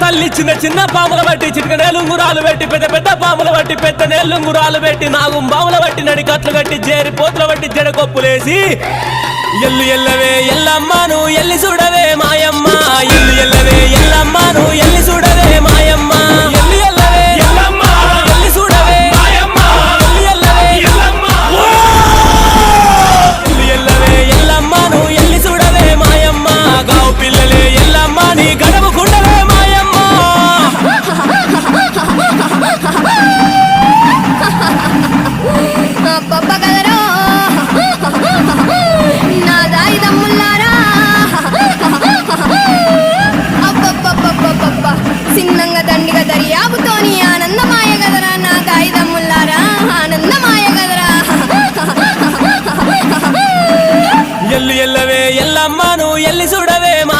తల్లి చిన్న చిన్న పాముల బట్టి చిటికనే లుంగురాలు పెట్టి పెద్ద పెద్ద పాముల బట్టి పెద్దనే లుంగురాలు పెట్టి నాగుం బాముల బట్టి నడికట్లు కట్టి జేరి పోతుల బట్టి జడకొప్పులేసి ఎల్లు ఎల్లవే ఎల్లమ్మాను ఎల్లి చూడవే మాయమ్మ. ఎల్లు ఎల్లవే ఎల్లమ్మాను ఎల్లి చూడవే మాయమ్మ. ఎల్లు ఎల్లవే ఎల్లి మాయమ్మ. ఎల్లమ్మను. ఎల్లి చూడవే మాయమ్మ. గావు పిల్లలే ఎల్లమ్మ నీ గడవకుండా ఎల్లు ఎల్లవే ఎల్లమ్మను ఎల్లి చూడవే మా